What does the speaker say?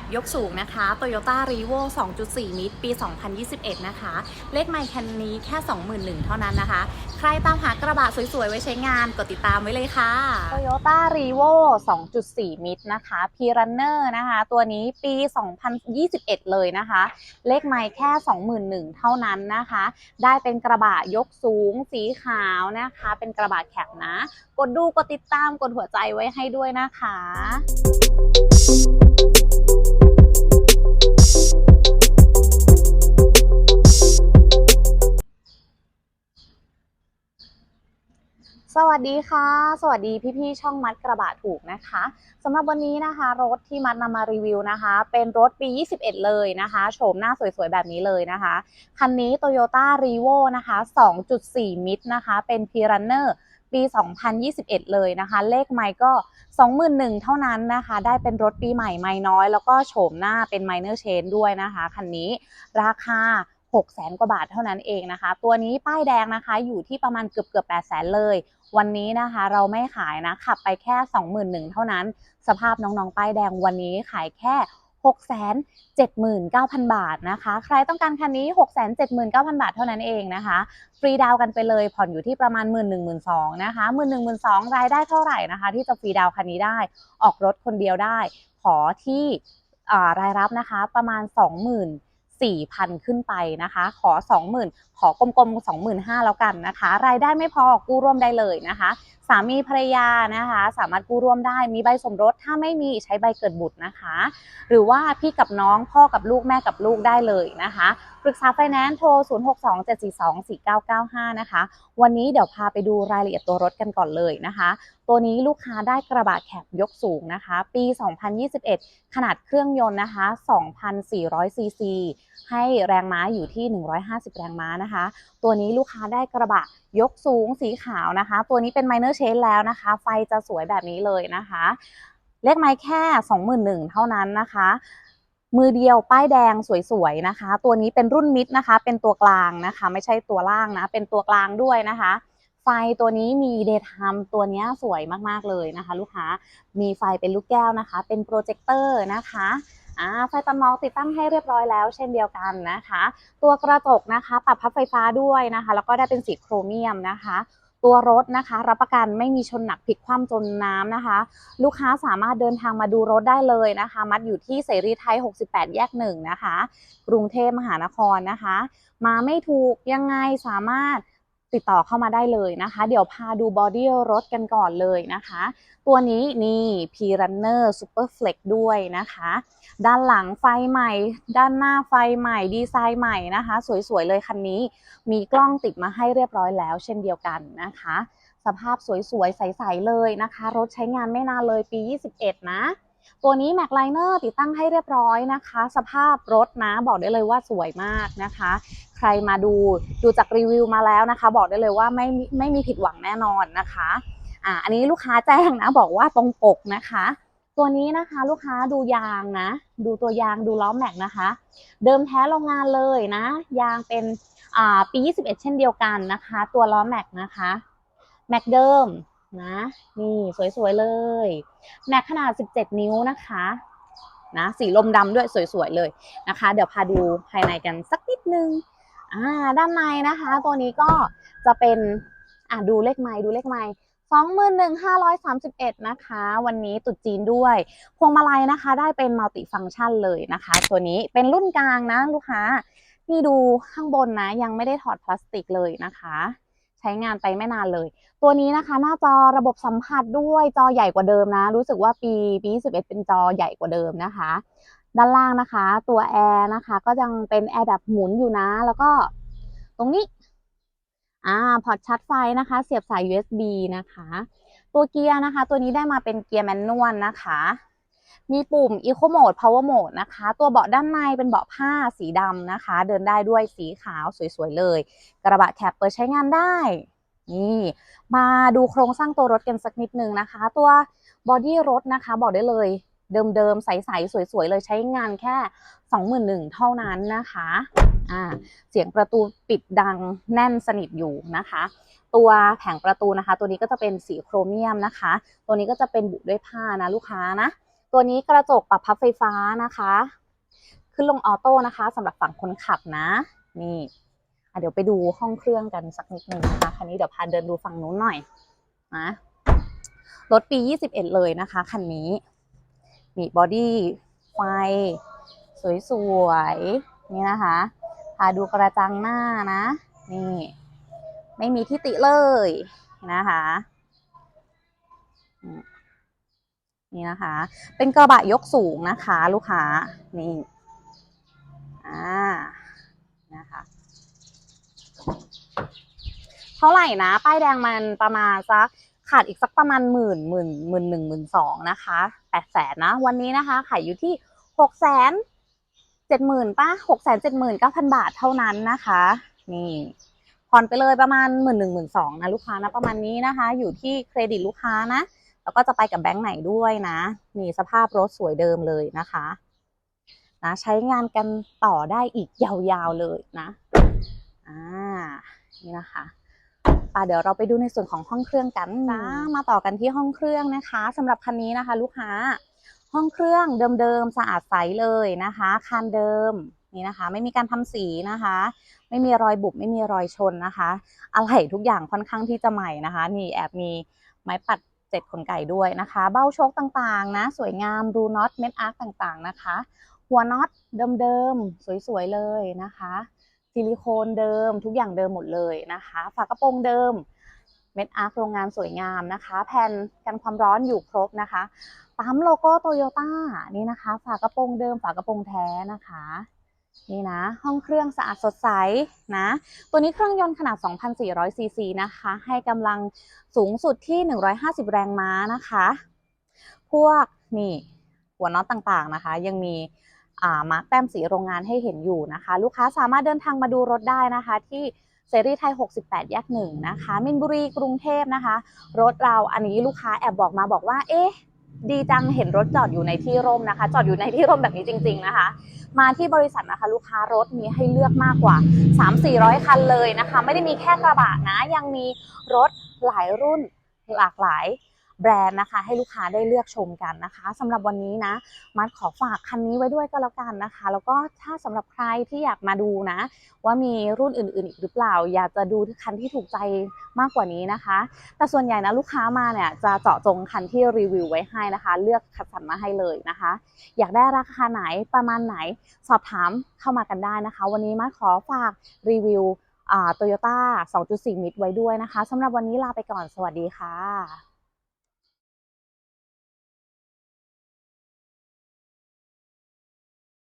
บยกสูงนะคะ Toyota r e v o 2.4มิตร ปี 2021 นะคะ เลขไมค์คันนี้แค่ 21,000 เท่านั้นนะคะ ใครตามหากระบะสวยๆ ไว้ใช้งาน กดติดตามไว้เลยค่ะ Toyota r e v o 2.4มิตรนะคะ p r u n n e r นะคะ ตัวนี้ปี 2021 เลยนะคะ เลขไมล์แค่ 21,000 เท่านั้นนะคะ ได้เป็นกระบะยกสูงสีขาวนะคะ เป็นกระบะแคบนะ กดดู กดติดตาม กดหัวใจไว้ให้ด้วยนะคะสวั สดีค่ะ สวัสดีพี่ๆช่องมัดกระบะถูกนะคะสำหรับวันนี้นะคะ รถที่มัดนำมารีวิวนะคะ เป็นรถปี 21 เลยนะคะโฉมหน้าสวยๆ แบบนี้เลยนะคะคันนี้ Toyota r e v o นะคะ 2.4 มิตรนะคะ เป็น p r u n n e r ปี 2021 เลยนะคะ เลขไมค์ก็ 21,000 เท่านั้นนะคะ ได้เป็นรถปีใหม่ไม่น้อย แล้วก็โฉมหน้าเป็น minor change ด้วยนะคะ คันนี้ราคา 6แสนกว่าบาทเท่านั้นเองนะคะ ตัวนี้ป้ายแดงนะคะอยู่ที่ประมาณเกือบเกือบ8แสนเลย วันนี้นะคะเราไม่ขายนะขับไปแค่ 21,000เท่านั้น สภาพน้องๆ ป้ายแดงวันนี้ขายแค่679,000 บาทนะคะ ใครต้องการคันนี้ 679,000 บาทเท่านั้นเองนะคะ ฟรีดาวกันไปเลย ผ่อนอยู่ที่ประมาณ 1 1 2 0 0 0นะคะ 1 1 2 0 0 0รายได้เท่าไหร่นะคะ ที่จะฟรีดาวคันนี้ได้ ออกรถคนเดียวได้ ขอที่รายรับนะคะประมาณ 20,000 4,000 ขึ้นไปนะคะ ขอ 20,000 ขอกลมๆ25,000แล้วกันนะคะ รายได้ไม่พอกู้ร่วมได้เลยนะคะ สามีภรรยานะคะ สามารถกู้ร่วมได้มีใบสมรสถ้าไม่มีใช้ใบเกิดบุตรนะคะ หรือว่าพี่กับน้องพ่อกับลูกแม่กับลูกได้เลยนะคะปรึกษาไฟแนนซ์โทร 0627424995 นะคะ วันนี้เดี๋ยวพาไปดูรายละเอียดตัวรถกันก่อนเลยนะคะ ตัวนี้ลูกค้าได้กระบะแคบยกสูงนะคะ ปี 2021 ขนาดเครื่องยนต์นะคะ 2,400ซีซีให้แรงม้าอยู่ที่ 150 แรงม้านะคะ ตัวนี้ลูกค้าได้กระบะยกสูงสีขาวนะคะ ตัวนี้เป็น minor change แล้วนะคะ ไฟจะสวยแบบนี้เลยนะคะ เลขไม้แค่ 21,000 เท่านั้นนะคะมือเดียวป้ายแดงสวยๆนะคะ ตัวนี้เป็นรุ่นมิดนะคะ เป็นตัวกลางนะคะ ไม่ใช่ตัวล่างนะ เป็นตัวกลางด้วยนะคะ ไฟตัวนี้มีเดย์ไทม์ตัวนี้สวยมากๆเลยนะคะ ลูกค้ามีไฟเป็นลูกแก้วนะคะ เป็นโปรเจคเตอร์นะคะ อ่าไฟตัดหมอกติดตั้งให้เรียบร้อยแล้ว เช่นเดียวกันนะคะ ตัวกระจกนะคะ ปรับพับไฟฟ้าด้วยนะคะ แล้วก็ได้เป็นสีโครเมียมนะคะตัวรถนะคะ รับประกันไม่มีชนหนักพลิกคว่ำจนน้ำนะคะ ลูกค้าสามารถเดินทางมาดูรถได้เลยนะคะ มัดอยู่ที่เสรีไทย 68 แยกหนึ่งนะคะ กรุงเทพมหานครนะคะ มาไม่ถูกยังไงสามารถ ติดต่อเข้ามาได้เลยนะคะ เดี๋ยวพาดูบอดี้รถกันก่อนเลยนะคะ ตัวนี้นี่ p r u n n e r Super Flex ด้วยนะคะ ด้านหลังไฟใหม่ ด้านหน้าไฟใหม่ ดีไซน์ใหม่นะคะ สวยๆเลยคันนี้ มีกล้องติดมาให้เรียบร้อยแล้ว เช่นเดียวกันนะคะ สภาพสวยๆใสๆเลยนะคะ รถใช้งานไม่นานเลยปี 21 นะ ตัวนี้ Mac Liner ติดตั้งให้เรียบร้อยนะคะ สภาพรถนะบอกได้เลยว่าสวยมากนะคะ ใครมาดูดูจากรีวิวมาแล้วนะคะ บอกได้เลยว่าไม่ไม่มีผิดหวังแน่นอนนะคะอ่าอันนี้ลูกค้าแจ้งนะบอกว่าตรงปกนะคะ ตัวนี้นะคะลูกค้าดูยางนะ ดูตัวยางดูล้อแม็กนะคะ เดิมแท้โรงงานเลยนะ ยางเป็นอ่าปี 21 เช่นเดียวกันนะคะ ตัวล้อแม็กนะคะแม็กเดิม นะ นี่สวย ๆ เลย แม็กขนาด 17 นิ้วนะคะนะสีลมดำด้วยสวย ๆ เลยนะคะ เดี๋ยวพาดูภายในกันสักนิดนึงอ่าด้านในนะคะ ตัวนี้ก็จะเป็นอ่าดูเลขไม้ดูเลขไม้สองหมื่นหนึ่งห้าร้อยสามสิบเอ็ดนะคะ วันนี้ตุดจีนด้วย พวงมาลัยนะคะ ได้เป็นมัลติฟังก์ชันเลยนะคะ ตัวนี้เป็นรุ่นกลางนะลูกค้า นี่ดูข้างบนนะ ยังไม่ได้ถอดพลาสติกเลยนะคะ ใช้งานไปไม่นานเลย ตัวนี้นะคะ หน้าจอระบบสัมผัสด้วยจอใหญ่กว่าเดิมนะ รู้สึกว่าปีปี21เป็นจอใหญ่กว่าเดิมนะคะ ด้านล่างนะคะ ตัวแอร์นะคะ ก็ยังเป็นแอร์แบบหมุนอยู่นะ แล้วก็ตรงนี้อ่าพอร์ตชาร์จไฟนะคะ เสียบสาย USB นะคะ ตัวเกียร์นะคะ ตัวนี้ได้มาเป็นเกียร์แมนนวลนะคะ มีปุ่ม Eco Mode Power Mode นะคะ ตัวเบาะด้านในเป็นเบาะผ้าสีดำนะคะ เดินได้ด้วยสีขาวสวยๆเลย กระบะแคปเปิดใช้งานได้ นี่ มาดูโครงสร้างตัวรถกันสักนิดนึงนะคะ ตัวบอดี้รถนะคะ บอกได้เลยเดิมๆ ใสๆ สวยๆ เลยใช้งานแค่ 21,000เท่านั้นนะคะอ่าเสียงประตูปิดดังแน่นสนิทอยู่นะคะ ตัวแผงประตูนะคะ ตัวนี้ก็จะเป็นสีโครเมียมนะคะ ตัวนี้ก็จะเป็นบุด้วยผ้านะลูกค้านะ ตัวนี้กระจกปรับพับไฟฟ้านะคะ ขึ้นลงออโต้นะคะสำหรับฝั่งคนขับนะ นี่เดี๋ยวไปดูห้องเครื่องกันสักนิดนึงนะคะคันนี้เดี๋ยวพาเดินดูฝั่งนู้นหน่อยนะรถปี 21 เลยนะคะคันนี้ มีบอดี้ไฟ สวยๆ นี่นะคะ พาดูกระจังหน้านะ นี่ ไม่มีที่ติเลยนะคะ นี่นะคะ เป็นกระบะยกสูงนะคะ ลูกค้านี่อ่านะคะเท่าไหร่นะป้ายแดงมันประมาณสักขาดอีกสักประมาณหมื่นหมื่นหมื่นหนึ่งหมื่นสองนะคะแปดแสนนะ วันนี้นะคะ ขายอยู่ที่หกแสนเจ็ดหมื่นป้าหกแสนเจ็ดหมื่นเก้าพันบาทเท่านั้นนะคะ นี่ผ่อนไปเลยประมาณหมื่นหนึ่งหมื่นสองนะลูกค้านะประมาณนี้นะคะ อยู่ที่เครดิตลูกค้านะ แล้วก็จะไปกับแบงค์ไหนด้วยนะนี่สภาพรถสวยเดิมเลยนะคะนะใช้งานกันต่อได้อีกยาวๆเลยนะอ่านี่นะคะป่ะเดี๋ยวเราไปดูในส่วนของห้องเครื่องกันนะมาต่อกันที่ห้องเครื่องนะคะสำหรับคันนี้นะคะ ลูกค้า ห้องเครื่องเดิมๆสะอาดใสเลยนะคะคันเดิมนี่นะคะ ไม่มีการทำสีนะคะ ไม่มีรอยบุบไม่มีรอยชนนะคะอะไหล่ทุกอย่างค่อนข้างที่จะใหม่นะคะ นี่แอบมีไม้ปัด เจ็ดขนไก่ด้วยนะคะ เบ้าโชคต่างๆ นะ สวยงามรูน็อตเม็ดอาร์คต่างๆนะคะ หัวน็อตเดิมๆ สวยๆ เลยนะคะซิลิโคนเดิมทุกอย่างเดิมหมดเลยนะคะฝากระโปรงเดิมเม็ดอาร์คโรงงานสวยงามนะคะ แผ่นกันความร้อนอยู่ครบนะคะปั๊มโลโก้โตโยต้านี่นะคะ ฝากระโปรงเดิมฝากระโปรงแท้นะคะ นี่นะ ห้องเครื่องสะอาดสดใสนะ ตัวนี้เครื่องยนต์ขนาด 2,400 ซีซีนะคะ ให้กำลังสูงสุดที่ 150 แรงม้านะคะ พวกนี่หัวน็อตต่างๆนะคะ ยังมีมาร์กแต้มสีโรงงานให้เห็นอยู่นะคะ ลูกค้าสามารถเดินทางมาดูรถได้นะคะ ที่เซรีไทย 68 แยกหนึ่งนะคะ มินบุรีกรุงเทพนะคะ รถเราอันนี้ลูกค้าแอบบอกมาบอกว่า เอ๊ะ ดีจังเห็นรถจอดอยู่ในที่ร่มนะคะ จอดอยู่ในที่ร่มแบบนี้จริง ๆนะคะ มาที่บริษัทนะคะ ลูกค้ารถมีให้เลือกมากกว่า 3-400 คันเลยนะคะ ไม่ได้มีแค่กระบะนะยังมีรถหลายรุ่นหลากหลาย แบรนด์นะคะ ให้ลูกค้าได้เลือกชมกันนะคะสำหรับวันนี้นะมัดขอฝากคันนี้ไว้ด้วยก็แล้วกันนะคะ แล้วก็ถ้าสำหรับใครที่อยากมาดูนะ ว่ามีรุ่นอื่น ๆ อีกหรือเปล่า อยากจะดูคันที่ถูกใจมากกว่านี้นะคะ แต่ส่วนใหญ่นะลูกค้ามาเนี่ยจะเจาะจงคันที่รีวิวไว้ให้นะคะ เลือกคัดสรรมาให้เลยนะคะ อยากได้ราคาไหนประมาณไหนสอบถามเข้ามากันได้นะคะ วันนี้มาขอฝากรีวิวโตโยต้า 2.4 มิตรไว้ด้วยนะคะสำหรับวันนี้ลาไปก่อน สวัสดีค่ะ